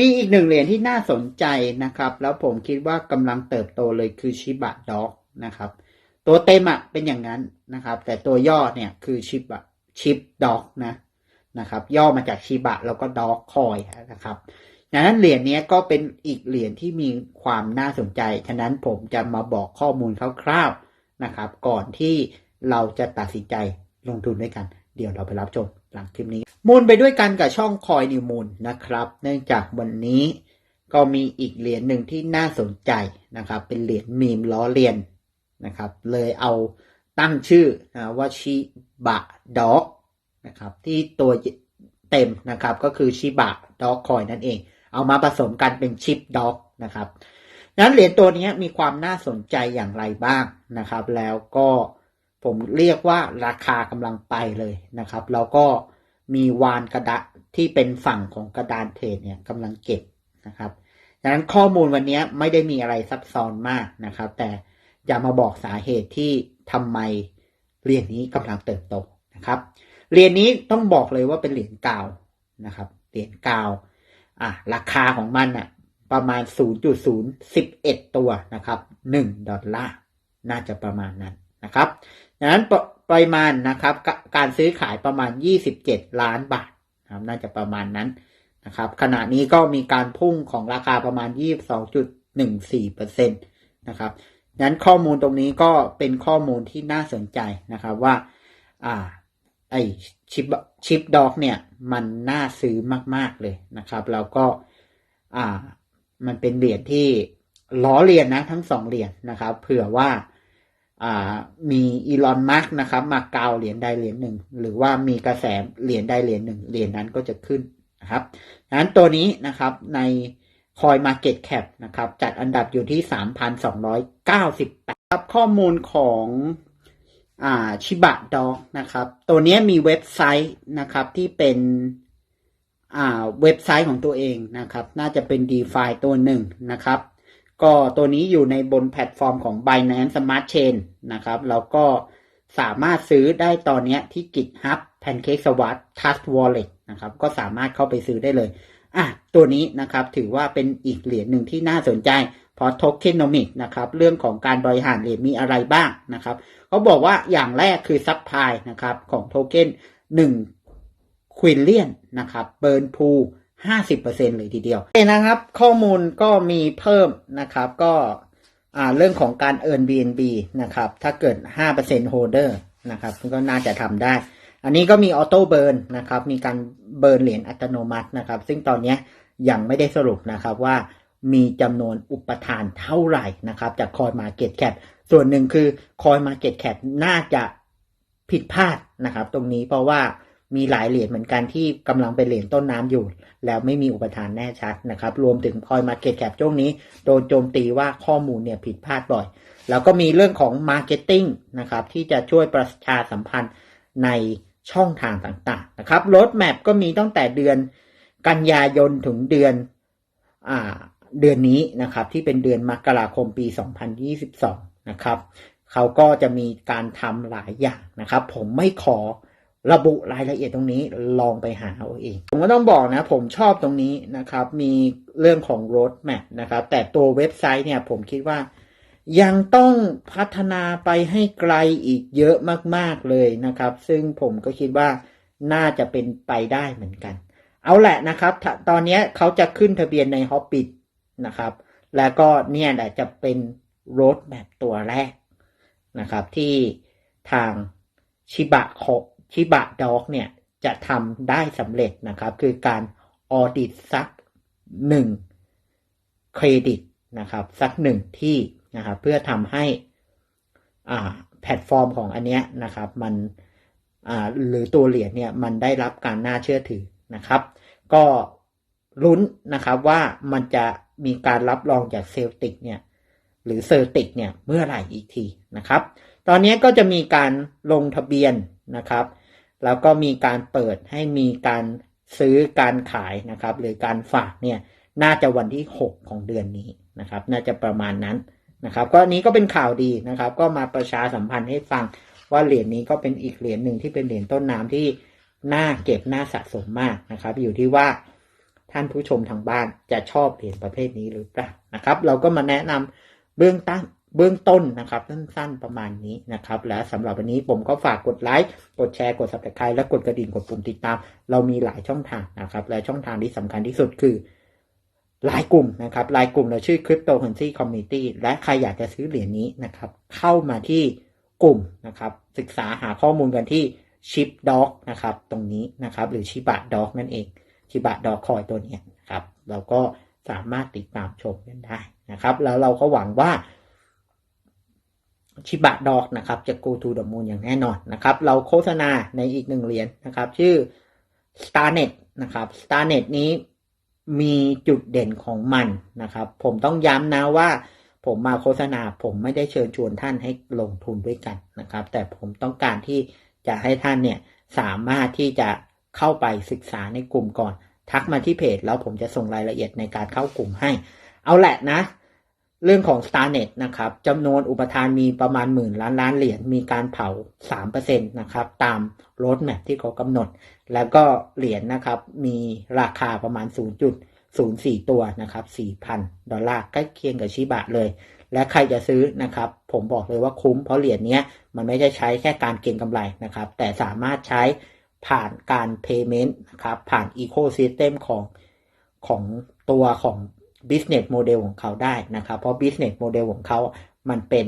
มีอีกหนึ่งเหรียญที่น่าสนใจนะครับ แล้วผมคิดว่ากำลังเติบโตเลยคือชิบะด็อกนะครับ ตัวเต็มอะเป็นอย่างนั้นนะครับ แต่ตัวย่อเนี่ยคือชิบะชิปด็อกนะนะครับ ย่อมาจากชิบะแล้วก็ด็อกคอยนะครับดังนั้นเหรียญนี้ก็เป็นอีกเหรียญที่มีความน่าสนใจ ฉะนั้นผมจะมาบอกข้อมูลคร่าวๆนะครับ ก่อนที่เราจะตัดสินใจลงทุนด้วยกัน เดี๋ยวเราไปรับชมหลังคลิปนี้ มูลไปด้วยกันกับช่องคอยนิวมูลนะครับ เนื่องจากวันนี้ก็มีอีกเหรียญหนึ่งที่น่าสนใจนะครับ เป็นเหรียญมีมล้อเลียนนะครับ เลยเอาตั้งชื่อนะว่าชิบะด็อกนะครับ ที่ตัวเต็มนะครับก็คือชิบะด็อกคอยนั่นเอง เอามาผสมกันเป็นชิปด็อกนะครับนั้นเหรียญตัวนี้มีความน่าสนใจอย่างไรบ้างนะครับ แล้วก็ ผมเรียกว่าราคากำลังไปเลยนะครับ แล้วก็มีวานกระดาษที่เป็นฝั่งของกระดานเทรดเนี่ยกำลังเก็บนะครับดังนั้นข้อมูลวันนี้ไม่ได้มีอะไรซับซ้อนมากนะครับ แต่จะมาบอกสาเหตุที่ทำไมเหรียญนี้กำลังเติบโตนะครับเหรียญนี้ต้องบอกเลยว่าเป็นเหรียญกาวนะครับเหรียญกาวอะราคาของมันอะประมาณ 0.011 ตัวนะครับ1ดอลลาร์น่าจะประมาณนั้นนะครับ ดังนั้นปริมาณนะครับ การซื้อขายประมาณ 27 ล้านบาทนะครับน่าจะประมาณนั้นนะครับ ขณะนี้ก็มีการพุ่งของราคาประมาณ 22.14%นะครับดังนั้นข้อมูลตรงนี้ก็เป็นข้อมูลที่น่าสนใจนะครับว่า อ่าไอชิปชิปดอกเนี่ยมันน่าซื้อมาก ๆ เลยนะครับ แล้วก็อ่ามันเป็นเหรียญที่ล้อเลียนนะทั้งสองเหรียญนะครับ เผื่อว่า มีอีลอนมัสนะครับ มาเกาเหรียญใดเหรียญหนึ่ง หรือว่ามีกระแสเหรียญใดเหรียญหนึ่งเหรียญนั้นก็จะขึ้นนะครับดังนั้นตัวนี้นะครับในคอย Market Cap นะครับ จัดอันดับอยู่ที่ 3,298ครับข้อมูลของอ่าชิบะดอกนะครับ ตัวนี้มีเว็บไซต์นะครับที่เป็นอ่าเว็บไซต์ของตัวเองนะครับ น่าจะเป็น d e f i ตัวหนึ่งนะครับ ก็ตัวนี้อยู่ในบนแพลตฟอร์มของ Binance Smart Chain นะครับ แล้วก็สามารถซื้อได้ตอนนี้ที่ GitHub PancakeSwap Trust Wallet นะครับ ก็สามารถเข้าไปซื้อได้เลย อะ ตัวนี้นะครับถือว่าเป็นอีกเหรียญหนึ่งที่น่าสนใจ เพราะ Tokenomics นะครับ เรื่องของการบริหารเหรียญมีอะไรบ้างนะครับเขาบอกว่าอย่างแรกคือซัพพลายนะครับของโทเค็น1ควินเลียนนะครับเบิร์นพู 50%เลยทีเดียวโอเคนะครับ ข้อมูลก็มีเพิ่มนะครับ ก็เรื่องของการ earn BNB นะครับ ถ้าเกิด 5% holder นะครับก็น่าจะทำได้ อันนี้ก็มีออโต้เบิร์นนะครับ มีการเบิร์นเหรียญอัตโนมัตินะครับ ซึ่งตอนนี้ยังไม่ได้สรุปนะครับว่ามีจำนวนอุปทานเท่าไหร่นะครับ จากคอยมาเก็ตแคปส่วนหนึ่งคือคอยมาเก็ตแคปน่าจะผิดพลาดนะครับ ตรงนี้เพราะว่า มีหลายเหรียญเหมือนกันที่กำลังเป็นเหรียญต้นน้ำอยู่ แล้วไม่มีอุปทานแน่ชัดนะครับ รวมถึงคอยมาเก็ตแคปช่วงนี้ โดนโจมตีว่าข้อมูลเนี่ยผิดพลาดบ่อย แล้วก็มีเรื่องของ Marketing นะครับที่จะช่วยประชาสัมพันธ์ในช่องทางต่างๆนะครับรถแมพก็มีตั้งแต่เดือนกันยายนถึงเดือนอ่าเดือนนี้นะครับที่เป็นเดือนมกราคมปี 2022 นะครับเขาก็จะมีการทำหลายอย่างนะครับ ผมไม่ขอ ระบุรายละเอียดตรงนี้ลองไปหาเอาเอง ผมก็ต้องบอกนะ ผมชอบตรงนี้นะครับ มีเรื่องของ road map นะครับ แต่ตัวเว็บไซต์เนี่ยผมคิดว่ายังต้องพัฒนาไปให้ไกลอีกเยอะมากๆเลยนะครับ ซึ่งผมก็คิดว่าน่าจะเป็นไปได้เหมือนกัน เอาแหละนะครับ ตอนนี้เขาจะขึ้นทะเบียนใน Hobbit นะครับ แล้วก็เนี่ยแหละจะเป็นโรดแมปตัวแรกนะครับ ที่ทางชิบะโค ชิบะด็อกเนี่ยจะทำได้สำเร็จนะครับ คือการออดิตสักหนึ่งเครดิตนะครับสักหนึ่งที่นะครับเพื่อทำให้อ่าแพลตฟอร์มของอันเนี้ยนะครับมันอ่าหรือตัวเหรียญเนี่ยมันได้รับการน่าเชื่อถือนะครับ ก็ลุ้นนะครับว่ามันจะมีการรับรองจากเซลติกเนี่ยหรือเซอร์ติกเนี่ยเมื่อไหร่อีกทีนะครับ ตอนนี้ก็จะมีการลงทะเบียนนะครับ แล้วก็มีการเปิดให้มีการซื้อการขายนะครับ หรือการฝากเนี่ยน่าจะวันที่ 6 ของเดือนนี้นะครับ น่าจะประมาณนั้นนะครับ ก็นี้ก็เป็นข่าวดีนะครับ ก็มาประชาสัมพันธ์ให้ฟังว่าเหรียญนี้ก็เป็นอีกเหรียญหนึ่งที่เป็นเหรียญต้นน้ำที่น่าเก็บน่าสะสมมากนะครับ อยู่ที่ว่าท่านผู้ชมทางบ้านจะชอบเหรียญประเภทนี้หรือเปล่านะครับ เราก็มาแนะนำเบื้องต้น เบื้องต้นนะครับสั้นๆประมาณนี้นะครับ และสำหรับวันนี้ผมก็ฝากกดไลค์กดแชร์กด subscribe และกดกระดิ่งกดปุ่มติดตาม เรามีหลายช่องทางนะครับ และช่องทางที่สำคัญที่สุดคือลายกลุ่มนะครับลายกลุ่มเราชื่อ Cryptocurrency Community และใครอยากจะซื้อเหรียญนี้นะครับ เข้ามาที่กลุ่มนะครับ ศึกษาหาข้อมูลกันที่ Chip Dog นะครับ ตรงนี้นะครับ หรือ Shiba Dog นั่นเอง Shiba Dog คอยตัวนี้นะครับ เราก็สามารถติดตามชมกันได้นะครับ แล้วเราก็หวังว่า ชิบะดอกนะครับจะ go to the moon อย่างแน่นอนนะครับ เราโฆษณาในอีกหนึ่งเหรียญนะครับ ชื่อ Starnet นะครับ Starnet นี้มีจุดเด่นของมันนะครับ ผมต้องย้ำนะว่าผมมาโฆษณาผมไม่ได้เชิญชวนท่านให้ลงทุนด้วยกันนะครับ แต่ผมต้องการที่จะให้ท่านเนี่ยสามารถที่จะเข้าไปศึกษาในกลุ่มก่อน ทักมาที่เพจแล้วผมจะส่งรายละเอียดในการเข้ากลุ่มให้ เอาแหละนะ เรื่องของ Starnet นะครับจำนวนอุปทานมีประมาณหมื่นล้านล้านเหรียญมีการเผา 3%นะครับ ตามรถแมพที่เขากำหนด แล้วก็เหรียญนะครับ มีราคาประมาณ 0.04 ตัวนะครับ 4,000 ดอลลาร์ใกล้เคียงกับชิบะเลย และใครจะซื้อนะครับ ผมบอกเลยว่าคุ้ม เพราะเหรียญนี้มันไม่ได้ใช้แค่การเก็งกำไรนะครับ แต่สามารถใช้ผ่านการ payment นะครับ ผ่าน ecosystem ของของตัวของ business model ของเขาได้นะครับ เพราะ business model ของเขามันเป็น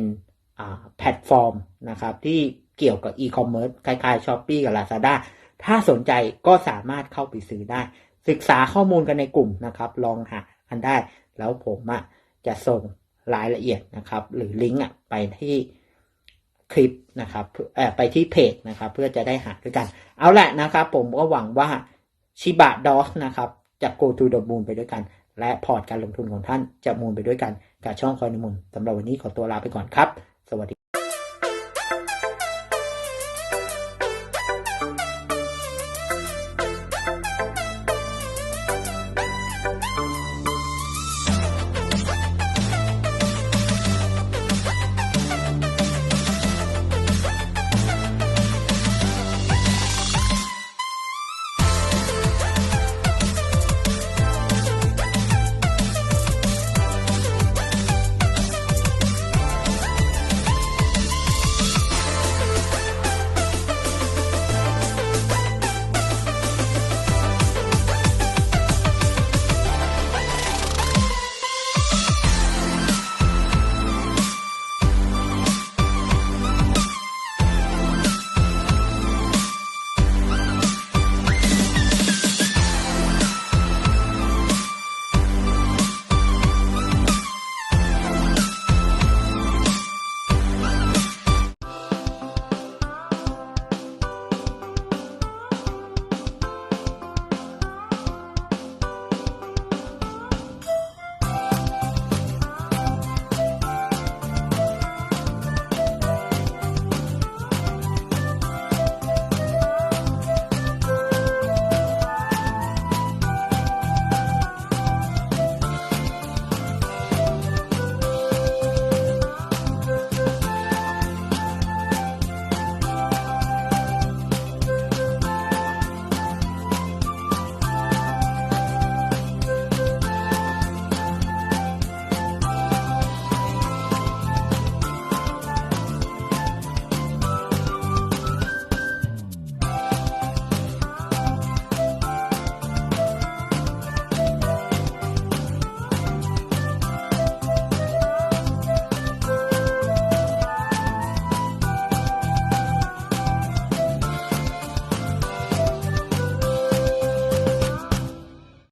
แพลตฟอร์มนะครับที่เกี่ยวกับ e-commerce คล้ายๆ Shopee กับ Lazada ถ้าสนใจก็สามารถเข้าไปซื้อได้ ศึกษาข้อมูลกันในกลุ่มนะครับ ลองหากันได้ แล้วผมอะจะส่งรายละเอียดนะครับ หรือลิงก์อะไปที่คลิปนะครับไปที่เพจนะครับ เพื่อจะได้หาด้วยกัน เอาแหละนะครับ ผมก็หวังว่าชิบะดอสนะครับจะ go to the moon ไปด้วยกัน และพอร์ตการลงทุนของท่านจะมูลไปด้วยกันกับช่องคอยนมูลสำหรับวันนี้ขอตัวลาไปก่อนครับ สวัสดี